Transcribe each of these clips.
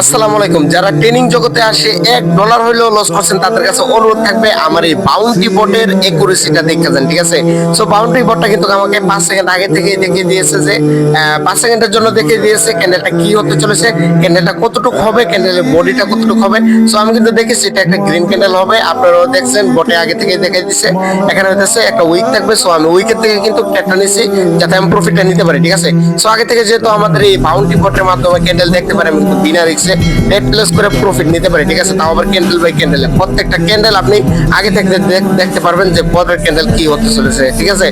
আসসালামু আলাইকুম। যারা ট্রেনিং জগতে আসে, এক ডলার হইলেও লস করছেন, তাদের কাছে অনুরোধ থাকবে আমার এই বোর্ডের একুরেসিটা যান, ঠিক আছে? সো বাউন্টি বোর্ডটা কিন্তু আমাকে পাঁচ সেকেন্ড আগে থেকে দিয়েছে যে পাঁচ সেকেন্ডের জন্য দিয়েছে ক্যান্ডেলটা কি হতে চলেছে ক্যান্ডেলটা কতটুকু হবে ক্যান্ডেলের বডিটা কতটুকু হবে। সো আমি কিন্তু দেখেছি এটা একটা গ্রিন ক্যান্ডেল হবে, আপনারাও দেখছেন বোটে আগে থেকে এখানে হইতেছে একটা উইক থাকবে সো আমি উইকের থেকে কিন্তু যাতে আমি প্রফিটটা নিতে পারি, ঠিক আছে? সো আগে থেকে যেহেতু আমাদের এই বাউন্টি বোর্ডের মাধ্যমে ক্যান্ডেল দেখতে পারি, আমি কিন্তু বিনা রিক্সে রেড প্লেস করে প্রফিট নিতে পারি, ঠিক আছে? তাও আবার ক্যান্ডেল বাই ক্যান্ডেলে প্রত্যেকটা ক্যান্ডেল আপনি আগে থেকে দেখতে পারবেন যে পরের ক্যান্ডেল কি হতে চলেছে, ঠিক আছে?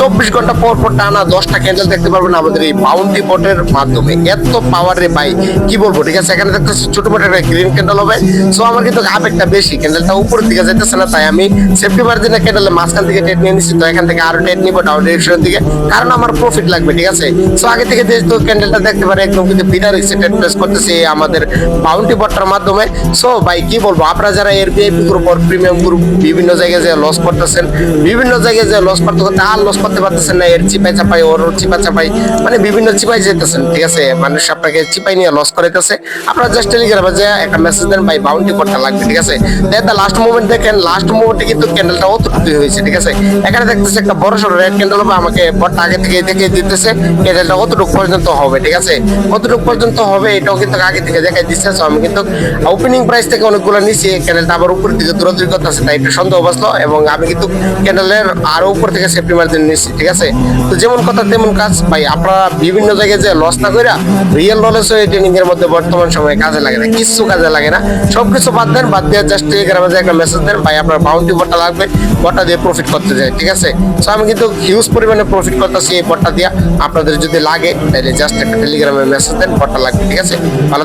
চব্বিশ ঘণ্টা পর পর টানা দশটা ক্যান্ডেল দেখতে পারবেন আমাদের এই বাউন্টি বোর্ডের মাধ্যমে। এত পাওয়ার রে ভাই, কি বলব, ঠিক আছে? এখানে দেখতেছি ছোট মোটো একটা গ্রিন ক্যান্ডেল হবে। সো আমার কিন্তু আবেগটা বেশি। ক্যান্ডেলটা উপরের দিকে যেতেছে না, তাই আমি সেফটি মার্জিনের ক্যান্ডেলের মাঝখান থেকে টেট নিয়ে নিচ্ছি তো এখান থেকে আরও টেট নিবো ডাউন ডিরেকশনের দিকে। কারণ আমার প্রফিট লাগবে, ঠিক আছে? সো আগে থেকে যেহেতু ক্যান্ডেলটা দেখতে পারে একদম কিন্তু বিনা রিক্সে টেট করতেছি আমাদের বাউন্টি বোর্ডটার মাধ্যমে। সো ভাই, কি বলব? আপনারা যারা এর ভিআইপি গ্রুপ আর প্রিমিয়াম গ্রুপ বিভিন্ন জায়গায় যে লস করতেছেন, বিভিন্ন জায়গায় যে লস করতে করতে আর লস করতে পারতেছেন না, এর চিপাই চাপাই, ওর চিপা চাপাই মানে বিভিন্ন চিপাই যেতেছেন ঠিক আছে? মানুষ আপনাকে চিপাই নিয়ে লস করাইতেছে। আপনারা জাস্ট টেলিগ্রামে যে একটা মেসেজ দেন, ভাই বাউন্টি বোর্ডটা লাগবে, ঠিক আছে? দেন লাস্ট মুভমেন্ট দেখেন লাস্ট মুভমেন্টে কিন্তু ক্যান্ডেলটা অতটুকুই হয়েছে, ঠিক আছে? এখানে দেখতেছে একটা বড় সড়ো রেড ক্যান্ডেল হবে আমাকে বোর্ডটা আগে থেকে দেখে দিতেছে ক্যান্ডেলটা কতটুকু পর্যন্ত হবে, ঠিক আছে? কতটুকু পর্যন্ত হবে, এটাও কিন্তু আগে থেকে দেখাই দিচ্ছে। So, আমি কিন্তু ওপেনিং প্রাইস থেকে অনেকগুলো নিচ্ছি ক্যান্ডেলটা আবার উপর দিকে দূরাদূরি করতেছে তাই একটু সন্দেহ বসল এবং আমি কিন্তু ক্যান্ডেলের আরও উপর থেকে সেফটি মার্জিন নিচ্ছি ঠিক আছে? তো যেমন কথা, তেমন কাজ। ভাই, আপনারা বিভিন্ন জায়গায় যে লস না কইরা রিয়েল নলেজ হয়ে ট্রেনিং এর মধ্যে বর্তমান সময়ে কাজে লাগে না কিছু কাজে লাগে না। সবকিছু বাদ দেন, বাদ দিয়ে জাস্ট টেলিগ্রামে একটা মেসেজ দেন, ভাই, আপনার বাউন্টি বটটা লাগবে বটটা দিয়ে প্রফিট করতে যায়, ঠিক আছে? সো আমি কিন্তু হিউজ পরিমাণে প্রফিট করতেছি এই বটটা দিয়ে। আপনাদের যদি লাগে তাহলে জাস্ট একটা টেলিগ্রামে মেসেজ দেন বটটা লাগবে, ঠিক আছে? ভালো